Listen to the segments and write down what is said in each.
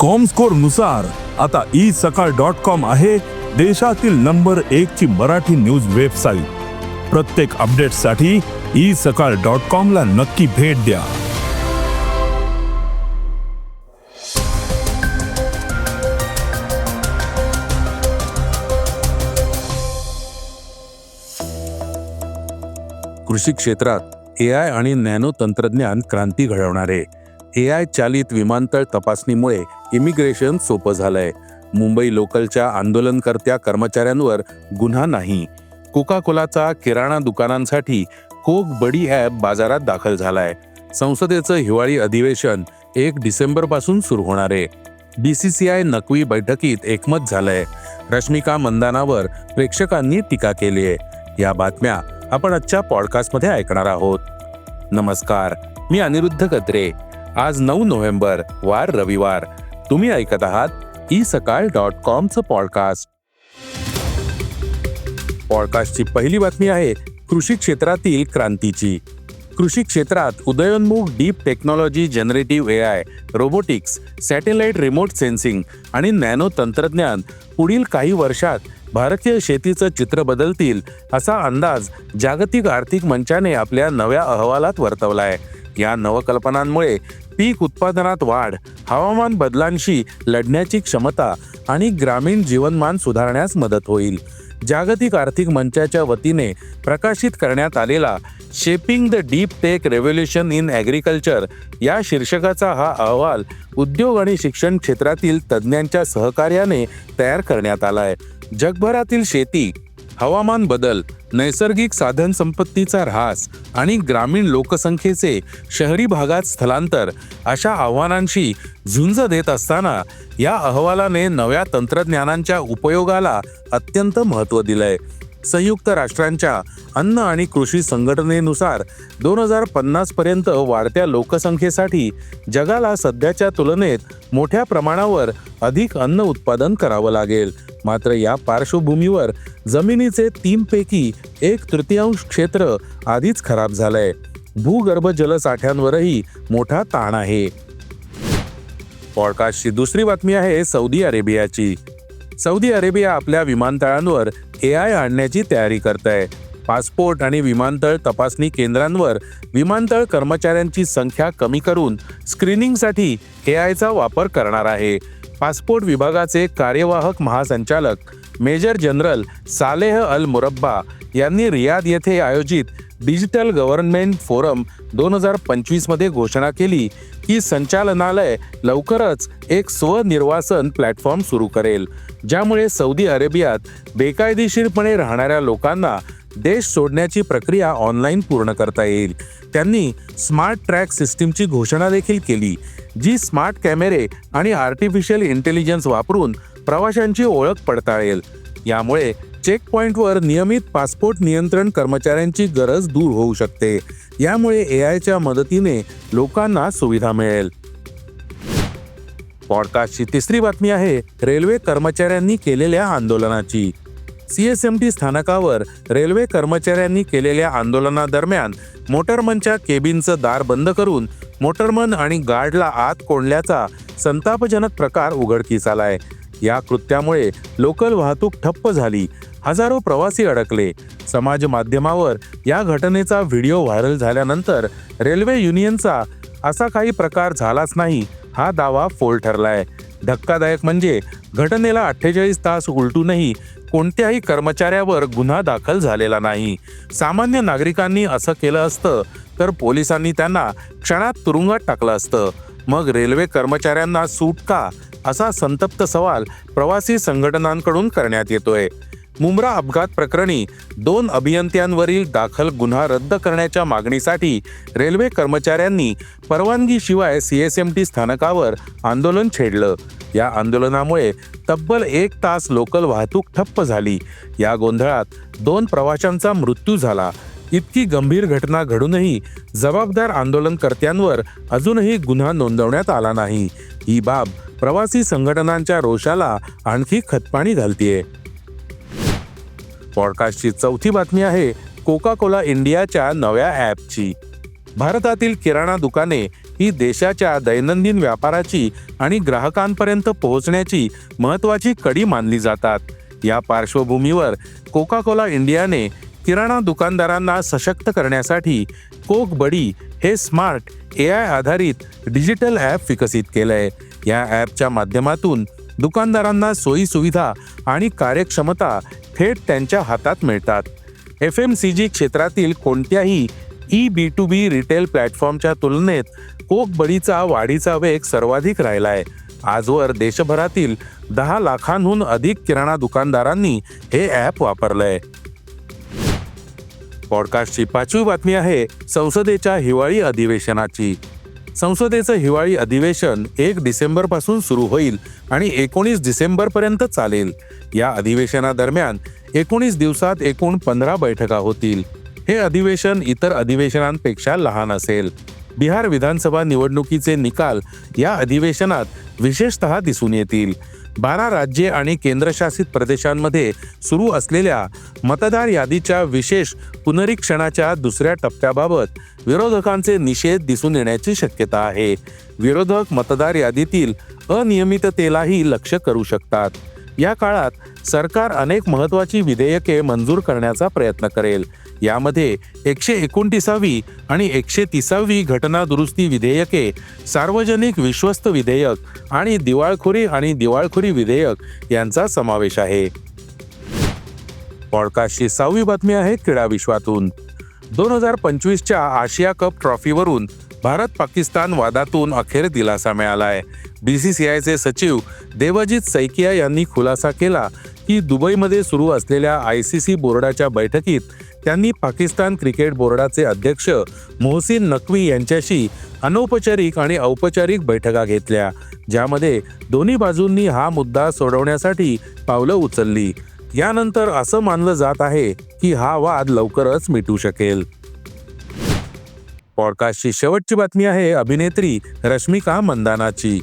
कॉमस्कोरनुसार आता ई सकाळ dot com आहे देशातील नंबर एक ची मराठी न्यूज वेबसाईट प्रत्येक अपडेटसाठी ई सकाळ डॉट कॉम ला नक्की भेट द्या. कृषी क्षेत्रात ए आय आणि नॅनो तंत्रज्ञान क्रांती घडवणारे. ए आय चालित विमानतळ तपासणीमुळे इमिग्रेशन सोपं झालंय. मुंबई लोकलच्या आंदोलनकर्त्या कर्मचाऱ्यांवर गुन्हा नाही. कोका कोलाचा किराणा दुकानांसाठी कोक बडी ॲप बाजारात दाखल झालाय. संसदेचं हिवाळी अधिवेशन एक डिसेंबरपासून सुरू होणार आहे. B C C I Naqvi बैठकीत एकमत झालंय. रश्मिका मंदानावर प्रेक्षकांनी टीका केली आहे. या बातम्या आपण आजच्या पॉडकास्टमध्ये ऐकणार आहोत. नमस्कार मी अनिरुद्ध कत्रे आज नऊ नोव्हेंबर वार रविवार. तुम्ही ऐकत आहात ई सकाळ डॉट कॉमचं पॉडकास्ट. पॉडकास्टची पहिली बातमी आहे कृषी क्षेत्रातील क्रांतीची. कृषी क्षेत्रात उदयोन्मुख deep technology generative A I robotics satellite remote sensing आणि नॅनो तंत्रज्ञान पुढील काही वर्षात भारतीय शेतीचं चित्र बदलतील असा अंदाज जागतिक आर्थिक मंचाने आपल्या नव्या अहवालात वर्तवला आहे या नवकल्पनांमुळे पीक उत्पादनात वाढ हवामान बदलांशी लढण्याची क्षमता आणि ग्रामीण जीवनमान सुधारण्यास मदत होईल. जागतिक आर्थिक मंचाच्या वतीने प्रकाशित करण्यात आलेला shaping the deep tech revolution in agriculture या शीर्षकाचा हा अहवाल उद्योग आणि शिक्षण क्षेत्रातील तज्ज्ञांच्या सहकार्याने तयार करण्यात आला आहे जगभरातील शेती हवामान बदल नैसर्गिक साधन संपत्तीचा ऱ्हास आणि ग्रामीण लोकसंख्येचे शहरी भागात स्थलांतर अशा आव्हानांशी झुंज देत असताना या अहवालाने नव्या तंत्रज्ञानांच्या उपयोगाला अत्यंत महत्त्व दिलंय. संयुक्त राष्ट्रांच्या अन्न आणि कृषी संघटनेनुसार दोन हजार पन्नास पर्यंत वाढत्या लोकसंख्येसाठी जगाला सध्याच्या तुलनेत मोठ्या प्रमाणावर अधिक अन्न उत्पादन करावं लागेल. मात्र या पार्श्वभूमीवर जमिनीचे तीनपैकी एक तृतीयांश क्षेत्र आधीच खराब झालंय. भूगर्भ जलसाठ्यांवरही मोठा ताण आहे. पॉडकास्टची दुसरी बातमी आहे सौदी अरेबियाची. सौदी अरेबिया आपल्या विमानतळांवर ए आय आणण्याची तयारी करत आहे पासपोर्ट आणि विमानतळ तपासणी केंद्रांवर विमानतळ कर्मचाऱ्यांची संख्या कमी करून स्क्रीनिंगसाठी ए आयचा वापर करणार आहे. पासपोर्ट विभागाचे कार्यवाहक महासंचालक मेजर जनरल सालेह अल मुरब्बा यांनी रियाद येथे आयोजित डिजिटल गव्हर्नमेंट फोरम दोन हजार पंचवीसमध्ये घोषणा केली की संचालनालय लवकरच एक स्वनिर्वासन प्लॅटफॉर्म सुरू करेल ज्यामुळे सौदी अरेबियात बेकायदेशीरपणे राहणाऱ्या लोकांना देश सोडण्याची प्रक्रिया ऑनलाईन पूर्ण करता येईल. त्यांनी स्मार्ट ट्रॅक सिस्टीमची घोषणा देखील केली जी स्मार्ट कॅमेरे आणि आर्टिफिशियल इंटेलिजन्स वापरून प्रवाशांची ओळख पडताळेल. यामुळे चेक पॉइंटवर नियमित पासपोर्ट नियंत्रण कर्मचाऱ्यांची गरज दूर होऊ शकते. यामुळे ए आयच्या मदतीने लोकांना सुविधा मिळेल. पॉडकास्टची तिसरी बातमी आहे रेल्वे कर्मचाऱ्यांनी केलेल्या आंदोलनाची. सीएसएमटी स्थानकावर रेल्वे कर्मचाऱ्यांनी केलेल्या आंदोलनादरम्यान मोटरमनच्या केबिनचं दार बंद करून मोटरमन आणि गार्डला आत कोंडल्याचा संतापजनक प्रकार उघडकीस आलाय. या कृत्यामुळे लोकल वाहतूक ठप्प झाली. हजारो प्रवासी अडकले. समाज माध्यमावर या घटनेचा व्हिडिओ व्हायरल झाल्यानंतर रेल्वे युनियनचा असा काही प्रकार झालाच नाही हा दावा फोल ठरलाय. धक्कादायक म्हणजे घटनेला अठ्ठेचाळीस तास उलटूनही कोणत्याही कर्मचाऱ्यावर गुन्हा दाखल झालेला नाही. सामान्य नागरिकांनी असं केलं असतं तर पोलिसांनी त्यांना क्षणात तुरुंगात टाकलं असतं. मग रेल्वे कर्मचाऱ्यांना सूट का? असा संतप्त सवाल प्रवासी संघटनांकडून करण्यात येतोय. मुंब्रा अपघात प्रकरणी दोन अभियंत्यांवरील दाखल गुन्हा रद्द करण्याच्या मागणीसाठी रेल्वे कर्मचाऱ्यांनी परवानगीशिवाय सीएसएमटी स्थानकावर आंदोलन छेडलं. या आंदोलनामुळे तब्बल एक तास लोकल वाहतूक ठप्प झाली. या गोंधळात दोन प्रवाशांचा मृत्यू झाला. इतकी गंभीर घटना घडूनही जबाबदार आंदोलनकर्त्यांवर अजूनही गुन्हा नोंदवण्यात आला नाही. ही बाब प्रवासी संघटनांच्या रोषाला आणखी खतपाणी घालतीये. पॉडकास्टची चौथी बातमी आहे कोका कोला इंडियाच्या नव्या ॲपची. भारतातील किराणा दुकाने ही देशाच्या दैनंदिन व्यापाराची आणि ग्राहकांपर्यंत पोहोचण्याची महत्वाची कडी मानली जातात. या पार्श्वभूमीवर कोका कोला इंडियाने किराणा दुकानदारांना सशक्त करण्यासाठी कोक बडी हे स्मार्ट ए आय आधारित डिजिटल ॲप विकसित केलं आहे या ॲपच्या माध्यमातून दुकानदारांना सोयी सुविधा आणि कार्यक्षमता थेट त्यांच्या हातात मिळतात. एफ एम सी जी क्षेत्रातील कोणत्याही E B two B retail प्लॅटफॉर्मच्या तुलनेत कोक बळीचा वाढीचा वेग सर्वाधिक राहिलाय. आजवर देशभरातील दहा लाखांहून अधिक किराणा दुकानदारांनी हे ॲप वापरलंय. पॉडकास्टची पाचवी बातमी आहे संसदेच्या हिवाळी अधिवेशनाची. संसदेचं हिवाळी अधिवेशन एक डिसेंबरपासून सुरू होईल आणि एकोणीस डिसेंबर पर्यंत चालेल. या अधिवेशनादरम्यान एकोणीस दिवसात एकूण पंधरा बैठका होतील. हे अधिवेशन इतर अधिवेशनांपेक्षा लहान असेल. बिहार विधानसभा निवडणुकीचे निकाल या अधिवेशनात विशेषतः दिसून येतील. बारा राज्ये आणि केंद्रशासित प्रदेशांमध्ये सुरू असलेल्या मतदार यादीच्या विशेष पुनरीक्षणाच्या दुसऱ्या टप्प्याबाबत विरोधकांचे निषेध दिसून येण्याची शक्यता आहे. विरोधक मतदार यादीतील अनियमिततेलाही लक्ष करू शकतात. या काळात सरकार अनेक महत्वाची विधेयके मंजूर करण्याचा प्रयत्न करेल. यामध्ये एकशे एकोणतीसावी आणि एकशे तिसावी घटना दुरुस्ती विधेयके सार्वजनिक विश्वस्त विधेयक आणि दिवाळखोरी आणि दिवाळखोरी विधेयक यांचा समावेश आहे. पॉडकास्टची सहावी बातमी आहे क्रीडा विश्वातून. दोन हजार पंचवीसच्या आशिया कप ट्रॉफीवरून भारत पाकिस्तान वादातून अखेर दिलासा मिळाला आहे बी सी सी आयचे सचिव देवजित सैकिया यांनी खुलासा केला की दुबईमध्ये सुरू असलेल्या आय सी सी बोर्डाच्या बैठकीत त्यांनी पाकिस्तान क्रिकेट बोर्डाचे अध्यक्ष मोहसिन नकवी यांच्याशी अनौपचारिक आणि औपचारिक बैठका घेतल्या ज्यामध्ये दोन्ही बाजूंनी हा मुद्दा सोडवण्यासाठी पावलं उचलली. यानंतर असं मानलं जात आहे की हा वाद लवकरच मिटू शकेल. पॉडकास्टची शेवटची बातमी आहे अभिनेत्री रश्मिका मंदानाची.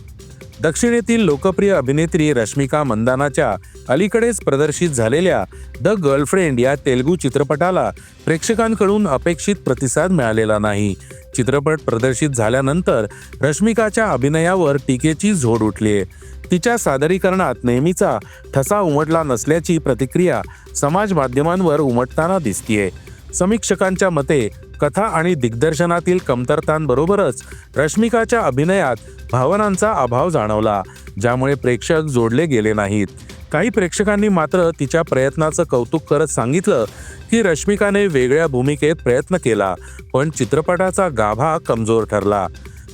दक्षिणेतील लोकप्रिय अभिनेत्री रश्मिका मंदानाच्या अलीकडेच प्रदर्शित झालेल्या द गर्लफ्रेंड या तेलुगू चित्रपटाला प्रेक्षकांकडून अपेक्षित प्रतिसाद मिळालेला नाही. चित्रपट प्रदर्शित झाल्यानंतर रश्मिकाच्या अभिनयावर टीकेची झोड उठली आहे तिच्या सादरीकरणात नेहमीचा ठसा उमटला नसल्याची प्रतिक्रिया समाज माध्यमांवर उमटताना दिसतीये. समीक्षकांच्या मते कथा आणि दिग्दर्शनातील कमतरतांबरोबरच रश्मिकाच्या अभिनयात भावनांचा अभाव जाणवला ज्यामुळे प्रेक्षक जोडले गेले नाहीत. काही प्रेक्षकांनी मात्र तिच्या प्रयत्नाचं कौतुक करत सांगितलं की रश्मिकाने वेगळ्या भूमिकेत प्रयत्न केला पण चित्रपटाचा गाभा कमजोर ठरला.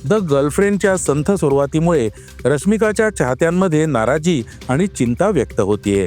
द गर्लफ्रेंडच्या संथ सुरुवातीमुळे रश्मिकाच्या चाहत्यांमध्ये नाराजी आणि चिंता व्यक्त होतीये.